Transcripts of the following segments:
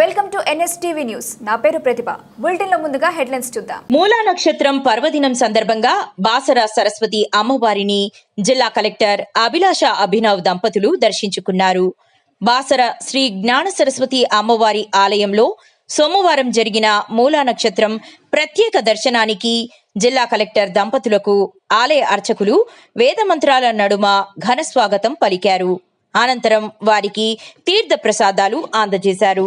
Welcome to NSTV news. నా పేరు ప్రతిభ. బులెటిన్లో ముందుగా హెడ్లైన్స్ చూద్దాం. మూలా నక్షత్రం పర్వదినం సందర్భంగా బాసర సరస్వతి అమ్మవారిని జిల్లా కలెక్టర్ అభిలాష అభినవ్ దంపతులు దర్శించుకున్నారు. బాసర శ్రీ జ్ఞాన సరస్వతి అమ్మవారి ఆలయంలో సోమవారం జరిగిన మూలా నక్షత్రం ప్రత్యేక దర్శనానికి జిల్లా కలెక్టర్ దంపతులకు ఆలయ అర్చకులు వేదమంత్రాల నడుమ ఘన స్వాగతం పలికారు. అనంతరం వారికి తీర్థ ప్రసాదాలు అందజేశారు.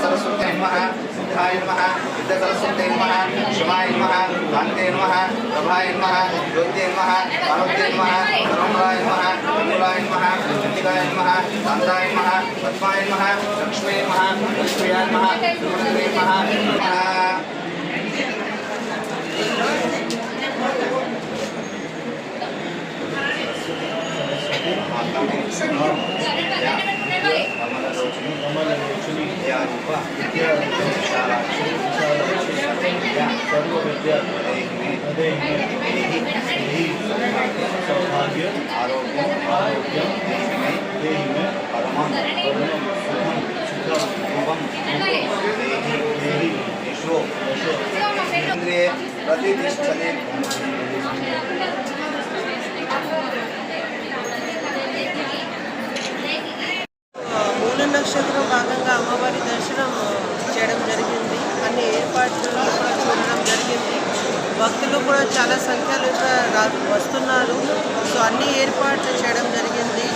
సరస్వతి నమ సిద్ధాయ నమ సిద్ధ సరస్వతి నమ శివాయ నమ భంగే నమ ప్రభాయ నమ జ్యోతి నమ పార్వతి నమ సర్వాయ నమ అనురాయ నమ చండికాయ నమ కాంతాయ నమ పద్మాయ నమ లక్ష్మీ నమ లక్ష్మీయ నమ దుర్గే నమ Thank you. सौभाग्य आरोग्य आरोग्य देहि में परमं सुखम सुखम रूपम देहि देहि यशो यशो इंद्रिये प्रतिष्ठते मूल नक्षत्र భాగంగా అమ్మవారి దర్శనం చేయడం జరిగింది. అన్ని ఏర్పాట్లు కూడా చూడడం జరిగింది. భక్తులు కూడా చాలా సంఖ్యలో వస్తున్నారు. సో అన్ని ఏర్పాట్లు చేయడం జరిగింది.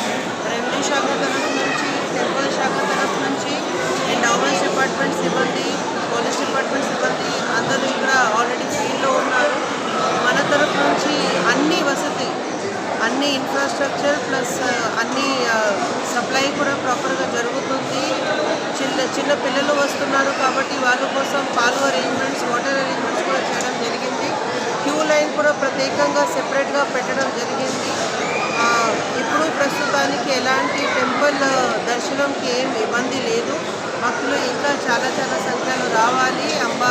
రెవెన్యూ శాఖ తరఫు నుంచి టెంపుల్ శాఖ తరఫు నుంచి ఎండోమెంట్స్ డిపార్ట్మెంట్ సిబ్బంది ఇన్ఫ్రాస్ట్రక్చర్ ప్లస్ uh, అన్ని uh, సప్లై కూడా ప్రాపర్గా జరుగుతుంది. చిన్న చిన్న పిల్లలు వస్తున్నారు కాబట్టి వాళ్ళ కోసం పాలు అరేంజ్మెంట్స్ వాటర్ అరేంజ్మెంట్స్ కూడా చేయడం జరిగింది. క్యూ లైన్ కూడా ప్రత్యేకంగా సెపరేట్గా పెట్టడం జరిగింది. Uh, ఇప్పుడు ప్రస్తుతానికి ఎలాంటి టెంపుల్ దర్శనంకి ఏం ఇబ్బంది లేదు. భక్తులు ఇంకా చాలా చాలా సంఖ్యలో రావాలి. అమ్మ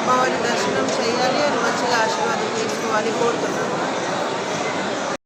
అమ్మవారి దర్శనం చేయాలి అని మంచిగా ఆశీర్వాదం తీసుకోవాలి కోరుతున్నాను.